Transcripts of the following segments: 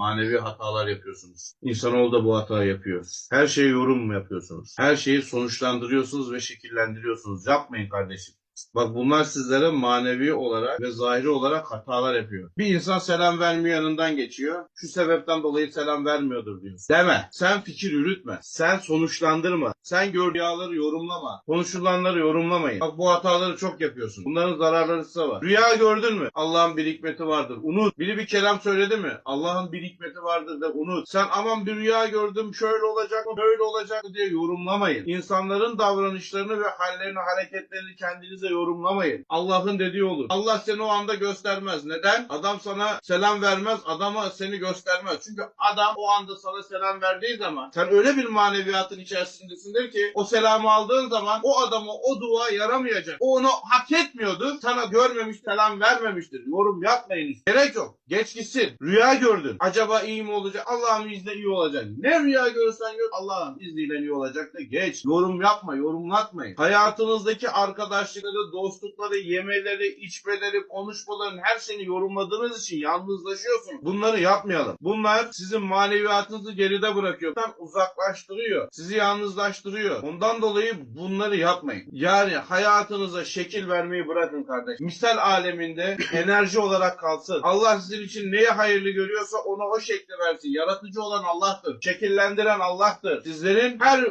Manevi hatalar yapıyorsunuz. İnsanoğlu da bu hatayı yapıyor. Her şeye yorum mu yapıyorsunuz? Her şeyi sonuçlandırıyorsunuz ve şekillendiriyorsunuz. Yapmayın kardeşim. Bak bunlar sizlere manevi olarak ve zahiri olarak hatalar yapıyor. Bir insan selam vermiyor yanından geçiyor. Şu sebepten dolayı selam vermiyordur diyorsun. Deme. Sen fikir yürütme. Sen sonuçlandırma. Sen gör rüyaları yorumlama. Konuşulanları yorumlamayın. Bak bu hataları çok yapıyorsun. Bunların zararları size var. Rüya gördün mü? Allah'ın bir hikmeti vardır. Unut. Biri bir kelam söyledi mi? Allah'ın bir hikmeti vardır da unut. Sen aman bir rüya gördüm şöyle olacak mı böyle olacak mı diye yorumlamayın. İnsanların davranışlarını ve hallerini hareketlerini kendinize yorumlamayın. Allah'ın dediği olur. Allah seni o anda göstermez. Neden? Adam sana selam vermez. Adama seni göstermez. Çünkü adam o anda sana selam verdiği zaman sen öyle bir maneviyatın içerisindesindir ki o selamı aldığın zaman o adama o dua yaramayacak. O onu hak etmiyordur. Sana görmemiş, selam vermemiştir. Yorum yapmayın. Gerek yok. Geç gitsin. Rüya gördün. Acaba iyi mi olacak? Allah'ın izniyle iyi olacak. Ne rüya görürsen gör Allah'ın izniyle iyi olacak da geç. Yorum yapma, yorumlatmayın. Hayatınızdaki arkadaşlıkları, dostlukları, yemeleri, içmeleri, konuşmaların her şeyini yorumladığınız için yalnızlaşıyorsunuz. Bunları yapmayalım. Bunlar sizin maneviyatınızı geride bırakıyor. Sizden uzaklaştırıyor. Sizi yalnızlaştırıyor. Ondan dolayı bunları yapmayın. Yani hayatınıza şekil vermeyi bırakın kardeş. Misal aleminde enerji olarak kalsın. Allah sizin için neyi hayırlı görüyorsa ona o şekli versin. Yaratıcı olan Allah'tır. Şekillendiren Allah'tır. Sizlerin her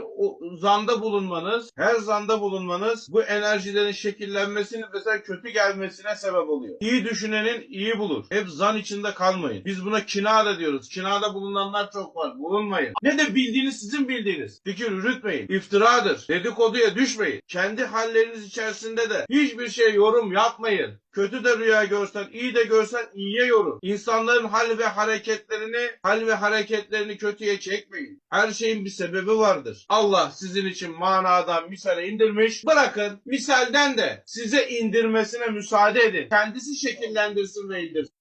zanda bulunmanız, her zanda bulunmanız bu enerjilerin şekillenmesini mesela kötü gelmesine sebep oluyor. İyi düşünenin iyi bulur. Hep zan içinde kalmayın. Biz buna kinada diyoruz. Kinada bulunanlar çok var. Bulunmayın. Ne de bildiğiniz sizin bildiğiniz. Fikir yürütmeyin. İftiradır. Dedikoduya düşmeyin. Kendi halleriniz içerisinde de hiçbir şey yorum yapmayın. Kötü de rüya görsen, iyi de görsen iyiye yorum. İnsanların hal ve hareketlerini, hal ve hareketlerini kötüye çekmeyin. Her şeyin bir sebebi vardır. Allah sizin için manadan misale indirmiş. Bırakın misalden de size indirmesine müsaade edin. Kendisi şekillendirsin ve indirsin.